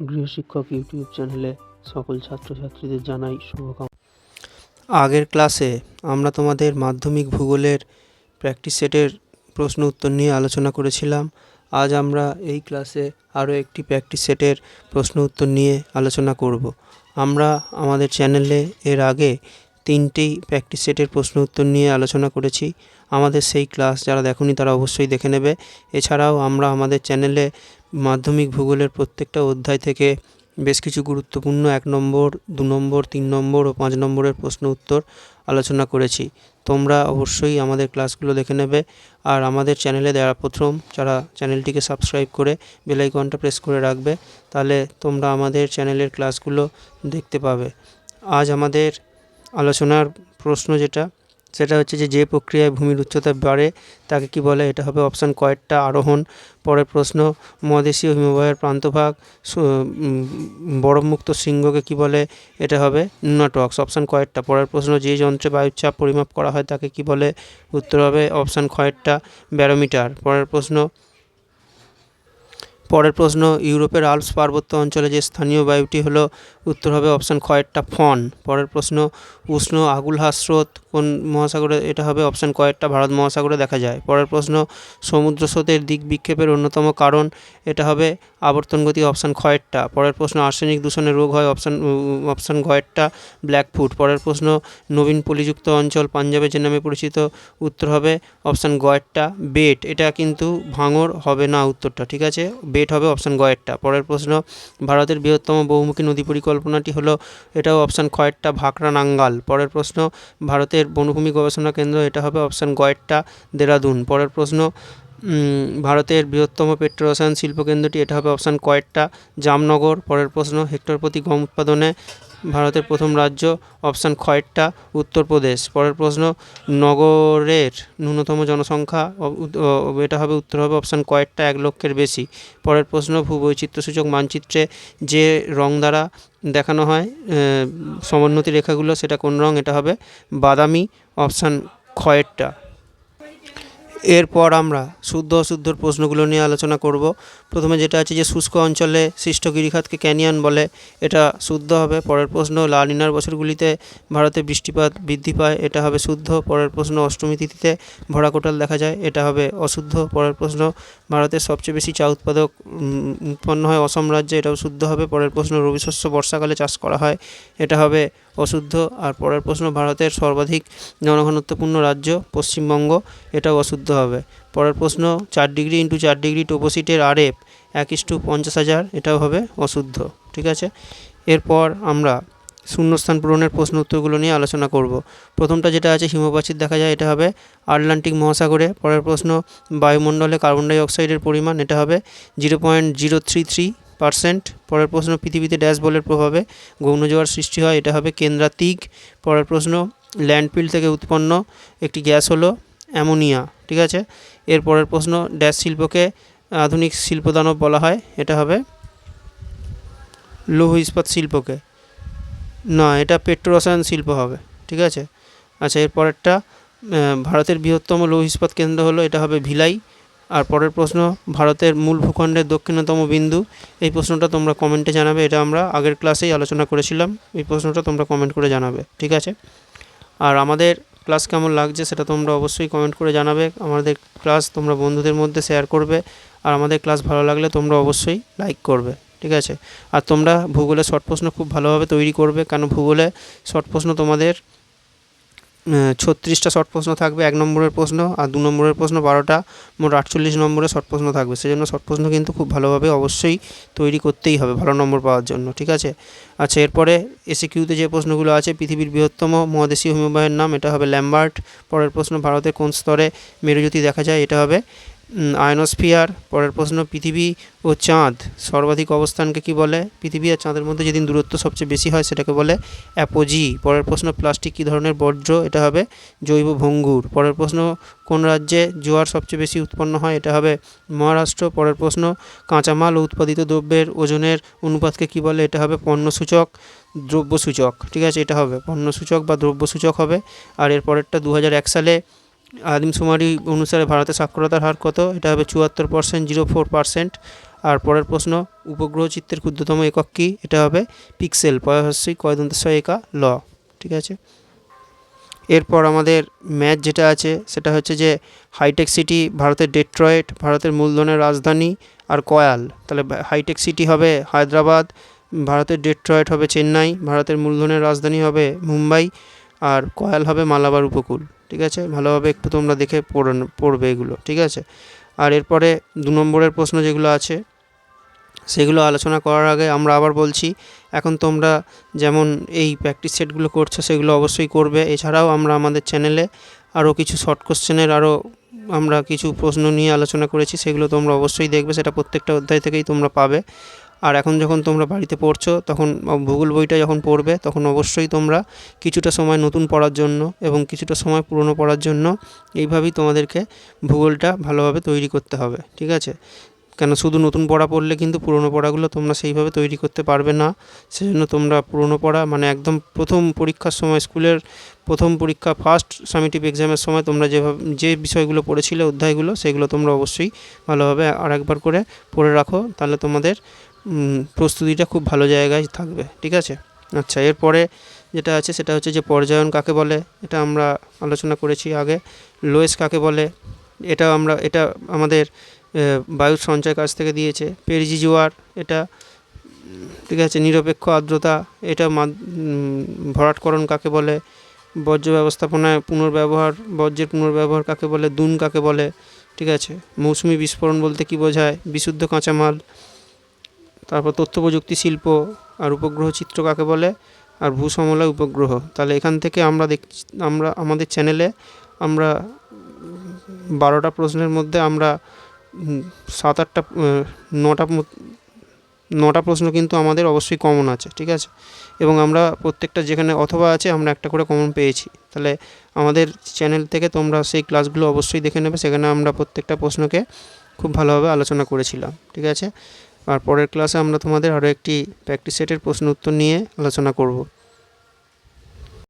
গৃহশিক্ষক YouTube চ্যানেলে সকল ছাত্রছাত্রীদের জানাই শুভকামনা। আগের ক্লাসে আমরা তোমাদের মাধ্যমিক ভূগোলের প্র্যাকটিস সেটের প্রশ্ন উত্তর নিয়ে আলোচনা করেছিলাম। আজ আমরা এই ক্লাসে আরও একটি প্র্যাকটিস সেটের প্রশ্ন উত্তর নিয়ে আলোচনা করব। আমরা আমাদের চ্যানেলে এর আগে তিনটেই প্র্যাকটিস সেটের প্রশ্ন উত্তর নিয়ে আলোচনা করেছি। আমাদের সেই ক্লাস যারা দেখনি তারা অবশ্যই দেখে নেবে। এছাড়াও আমরা আমাদের চ্যানেলে মাধ্যমিক ভূগোলের প্রত্যেকটা অধ্যায় থেকে বেশ কিছু গুরুত্বপূর্ণ এক নম্বর, দু নম্বর, তিন নম্বর ও পাঁচ নম্বরের প্রশ্ন উত্তর আলোচনা করেছি। তোমরা অবশ্যই আমাদের ক্লাসগুলো দেখে নেবে আর আমাদের চ্যানেলে দেওয়া প্রথম যারা চ্যানেলটিকে সাবস্ক্রাইব করে বেল আইকনটা প্রেস করে রাখবে, তাহলে তোমরা আমাদের চ্যানেলের ক্লাসগুলো দেখতে পাবে। আজ আমাদের আলোচনার প্রশ্ন যেটা সেটা হচ্ছে যে যে প্রক্রিয়ায় ভূমির উচ্চতা বাড়ে, তাকে কি বলে? এটা হবে অপশান কয়েকটা আরোহণ। পরের প্রশ্ন, মহাদেশীয় হিমবাহের প্রান্তভাগ বরফমুক্ত শৃঙ্গকে কি বলে? এটা হবে নুনাটক্স অপশান কয়েকটা। পরের প্রশ্ন, যে যন্ত্রে বায়ুচাপ পরিমাপ করা হয় তাকে কি বলে? উত্তর হবে অপশান কয়েকটা, ব্যারোমিটার। পরের প্রশ্ন পরের প্রশ্ন, ইউরোপের আলপস পার্বত্য অঞ্চলে যে স্থানীয় বায়ুটি হলো, উত্তর হবে অপশান কয়েকটা ফন। পরের প্রশ্ন, উষ্ণ আগুলহা স্রোত কোন মহাসাগরে, এটা হবে অপশান কয়েকটা ভারত মহাসাগরে দেখা যায়। পরের প্রশ্ন, সমুদ্র স্রোতের দিক বিক্ষেপের অন্যতম কারণ, এটা হবে আবর্তন গতি অপশান খয়েরটা পরের প্রশ্ন, আর্সেনিক দূষণের রোগ হয়, অপশান অপশান গয়েরটা ব্ল্যাকফুট পরের প্রশ্ন, নবীন পলিযুক্ত অঞ্চল পাঞ্জাবে যে নামে পরিচিত, উত্তর হবে অপশান গয়েরটা বেট। এটা কিন্তু ভাঙর হবে না উত্তরটা, ঠিক আছে? বেট হবে অপশান গয়েরটা পরের প্রশ্ন, ভারতের বৃহত্তম বহুমুখী নদী পরিকল্পনাটি হলো, এটাও অপশান খয়েরটা ভাকরা নাঙ্গাল। পরের প্রশ্ন, ভারতের বনভূমি গবেষণা কেন্দ্র, এটা হবে অপশান গয়েরটা দেরাদুন। পরের প্রশ্ন ভারতের বৃহত্তম পেট্রোরসায়ন শিল্পকেন্দ্রটি, এটা হবে অপশান কয়েকটা জামনগর। পরের প্রশ্ন, হেক্টর প্রতি গম উৎপাদনে ভারতের প্রথম রাজ্য, অপশান খয়েরটা উত্তরপ্রদেশ। পরের প্রশ্ন, নগরের ন্যূনতম জনসংখ্যা এটা হবে উত্তর হবে অপশান কয়েকটা এক লক্ষের বেশি। পরের প্রশ্ন, ভূবৈচিত্র্যসূচক মানচিত্রে যে রং দ্বারা দেখানো হয় সমোন্নতি রেখাগুলো, সেটা কোন রং? এটা হবে বাদামি, অপশান খয়েরটা এরপর আমরা শুদ্ধ অশুদ্ধর প্রশ্নগুলো নিয়ে আলোচনা করব। প্রথমে যেটা আছে যে শুষ্ক অঞ্চলে সৃষ্ট গিরিখাতকে ক্যানিয়ন বলে, এটা শুদ্ধ হবে। পরের প্রশ্ন লালিনার বছরগুলিতে ভারতে বৃষ্টিপাত বৃদ্ধি পায়, এটা হবে শুদ্ধ। পরের প্রশ্ন, অষ্টমী তিথিতে ভরা কোটাল দেখা যায়, এটা হবে অশুদ্ধ। পরের প্রশ্ন, ভারতের সবচেয়ে বেশি চা উৎপাদক উৎপন্ন হয় অসম রাজ্যে, এটাও শুদ্ধ হবে। পরের প্রশ্ন রবি শস্য বর্ষাকালে চাষ করা হয়, এটা হবে অশুদ্ধ। আর পরের প্রশ্ন, ভারতের সর্বাধিক জনঘনত্বপূর্ণ রাজ্য পশ্চিমবঙ্গ, এটাও অশুদ্ধ হবে। পরের প্রশ্ন, চার ডিগ্রি ইন্টু চার ডিগ্রি টোপোসিটের আরএফ এক ইস্টু পঞ্চাশ হাজার, এটাও হবে অশুদ্ধ, ঠিক আছে? এরপর আমরা শূন্যস্থান পূরণের প্রশ্ন উত্তরগুলো নিয়ে আলোচনা করব। প্রথমটা যেটা আছে হিমপ্রাচীর দেখা যায়, এটা হবে আটলান্টিক মহাসাগরে। পরের প্রশ্ন, বায়ুমণ্ডলে কার্বন ডাই অক্সাইডের পরিমাণ, এটা হবে zero point zero three three percent পরের প্রশ্ন, পৃথিবীতে ড্যাশ বলের প্রভাবে ঘূর্ণঝড় সৃষ্টি হয়, এটা হবে কেন্দ্রাতিক। পরের প্রশ্ন ল্যান্ডফিল থেকে উৎপন্ন একটি গ্যাস হলো অ্যামোনিয়া, ঠিক আছে? এরপরের প্রশ্ন, ড্যাশ শিল্পকে আধুনিক শিল্পদানব বলা হয়, এটা হবে লৌহ ইস্পাত শিল্পকে। না, এটা পেট্রোরসায়ন শিল্প হবে, ঠিক আছে? আচ্ছা এর পরেরটা ভারতের বৃহত্তম লৌহ ইস্পাত কেন্দ্র হলো, এটা হবে ভিলাই। আর পরের প্রশ্ন, ভারতের মূল ভূখণ্ডের দক্ষিণতম বিন্দু, এই প্রশ্নটা তোমরা কমেন্টে জানাবে, এটা আমরা আগের ক্লাসেই আলোচনা করেছিলাম, এই প্রশ্নটা তোমরা কমেন্ট করে জানাবে, ঠিক আছে? আর আমাদের ক্লাস কেমন লাগছে সেটা তোমরা অবশ্যই কমেন্ট করে জানাবে। আমাদের ক্লাস তোমরা বন্ধুদের মধ্যে শেয়ার করবে। আর আমাদের ক্লাস ভালো লাগলে তোমরা অবশ্যই লাইক করবে, ঠিক আছে? আর তোমরা ভূগোলে শর্ট প্রশ্ন খুব ভালোভাবে তৈরি করবে। কারণ ভূগোলে শর্ট প্রশ্ন তোমাদের ছত্রিশটা শর্ট প্রশ্ন থাকবে, এক নম্বরের প্রশ্ন আর দু নম্বরের প্রশ্ন বারোটা, মোট আটচল্লিশ নম্বরের শর্ট প্রশ্ন থাকবে। সেজন্য শর্ট প্রশ্ন কিন্তু খুব ভালোভাবে অবশ্যই তৈরি করতেই হবে ভালো নম্বর পাওয়ার জন্য, ঠিক আছে? আচ্ছা এরপরে এসে কিউতে যে প্রশ্নগুলো আছে, পৃথিবীর বৃহত্তম মহাদেশীয় হিমবাহের নাম, এটা হবে ল্যাম্বার্ট। পরের প্রশ্ন, ভারতের কোন স্তরে মেরুজ্যোতি দেখা যায়, এটা হবে আয়নোস্ফিয়ার, পরের প্রশ্ন, পৃথিবী ও চাঁদ, সর্বাধিক অবস্থানকে কি বলে? পৃথিবী আর চাঁদের মধ্যে যেদিন দূরত্ব সবচেয়ে বেশি হয় সেটাকে বলে অ্যাপোজি। পরের প্রশ্ন, প্লাস্টিক কী ধরনের বর্জ্য? এটা হবে জৈব ভঙ্গুর। পরের প্রশ্ন, কোন রাজ্যে জোয়ার সবচেয়ে বেশি উৎপন্ন হয়? এটা হবে মহারাষ্ট্র। পরের প্রশ্ন, কাঁচামাল ও উৎপাদিত দ্রব্যের ওজনের অনুপাতকে কি বলে? এটা হবে পণ্যসূচক, দ্রব্যসূচক। ঠিক আছে, এটা হবে পণ্যসূচক বা দ্রব্যসূচক হবে। আর এর পরেরটা দু সালে আদিমশুমারি অনুসারে ভারতের সাক্ষরতার হার কত? এটা হবে চুয়াত্তর পার্সেন্ট জিরো ফোর পার্সেন্ট আর পরের প্রশ্ন, উপগ্রহ চিত্রের ক্ষুদ্রতম একক কী? এটা হবে পিক্সেল পয়হস্যই কয়দন্তস্বয় একা ল। ঠিক আছে? এরপর আমাদের ম্যাথ যেটা আছে, সেটা হচ্ছে যে হাইটেক সিটি ভারতের ডেট্রয়েট ভারতের মূলধনের রাজধানী আর কয়াল। তাহলে হাইটেক সিটি হবে হায়দ্রাবাদ, ভারতের ডেট্রয়েট হবে চেন্নাই, ভারতের মূলধনের রাজধানী হবে মুম্বাই, আর কয়াল হবে মালাবার উপকূল। ঠিক আছে? ভালোভাবে একটু তোমরা দেখে পড়ে পড়বে এগুলো, ঠিক আছে? আর এরপরে দু নম্বরের প্রশ্ন যেগুলো আছে, সেগুলো আলোচনা করার আগে আমরা আবার বলছি, এখন তোমরা যেমন এই প্র্যাকটিস সেটগুলো করছ, সেগুলো অবশ্যই করবে। এছাড়াও আমরা আমাদের চ্যানেলে আরও কিছু শর্ট কোশ্চেনের আরও আমরা কিছু প্রশ্ন নিয়ে আলোচনা করেছি, সেগুলো তোমরা অবশ্যই দেখবে, সেটা প্রত্যেকটা অধ্যায় থেকেই তোমরা পাবে। আর এখন যখন তোমরা বাড়িতে পড়ছো, তখন ভূগোল বইটা যখন পড়বে, তখন অবশ্যই তোমরা কিছুটা সময় নতুন পড়ার জন্য এবং কিছুটা সময় পুরনো পড়ার জন্য এইভাবেই তোমাদেরকে ভূগোলটা ভালোভাবে তৈরি করতে হবে, ঠিক আছে? কেন শুধু নতুন পড়া পড়লে কিন্তু পুরনো পড়াগুলো তোমরা সেইভাবে তৈরি করতে পারবে না, সেজন্য তোমরা পুরনো পড়া মানে একদম প্রথম পরীক্ষার সময়, স্কুলের প্রথম পরীক্ষা ফার্স্ট সামিটিভ এক্সামের সময় তোমরা যেভাবে, যে বিষয়গুলো পড়েছিলে, অধ্যায়গুলো, সেগুলো তোমরা অবশ্যই ভালোভাবে আর একবার করে পড়ে রাখো, তাহলে তোমাদের প্রস্তুতিটা খুব ভালো জায়গায় থাকবে, ঠিক আছে? আচ্ছা এরপরে যেটা আছে সেটা হচ্ছে যে পর্যায়ন কাকে বলে? এটা আমরা আলোচনা করেছি আগে। লোয়েস কাকে বলে? এটা আমরা, এটা আমাদের বায়ুর সঞ্চয় কাছ থেকে দিয়েছে। পেরিজি জোয়ার এটা, ঠিক আছে, নিরপেক্ষ আর্দ্রতা, এটা ভরাটকরণ কাকে বলে? বর্জ্য ব্যবস্থাপনায় পুনর্ব্যবহার, বর্জ্যের পুনর্ব্যবহার কাকে বলে? দুন কাকে বলে? ঠিক আছে, মৌসুমি বিস্ফোরণ বলতে কি বোঝায়? বিশুদ্ধ কাঁচামাল তারপর তথ্য প্রযুক্তি শিল্প আর উপগ্রহ চিত্র কাকে বলে? আর ভূসমলয় উপগ্রহ। তাহলে এখান থেকে আমরা দেখ, আমরা, আমাদের চ্যানেলে আমরা বারোটা প্রশ্নের মধ্যে আমরা সাত আটটা নটা নটা প্রশ্ন কিন্তু আমাদের অবশ্যই কমন আছে, ঠিক আছে? এবং আমরা প্রত্যেকটা যেখানে অথবা আছে আমরা একটা করে কমন পেয়েছি। তাহলে আমাদের চ্যানেল থেকে তোমরা সেই ক্লাসগুলো অবশ্যই দেখে নেবে। সেখানে আমরা প্রত্যেকটা প্রশ্নকে খুব ভালোভাবে আলোচনা করেছিলাম, ঠিক আছে? আর পরের ক্লাসে আমরা তোমাদের আরও একটি প্র্যাকটিস সেটের প্রশ্ন উত্তর নিয়ে আলোচনা করব।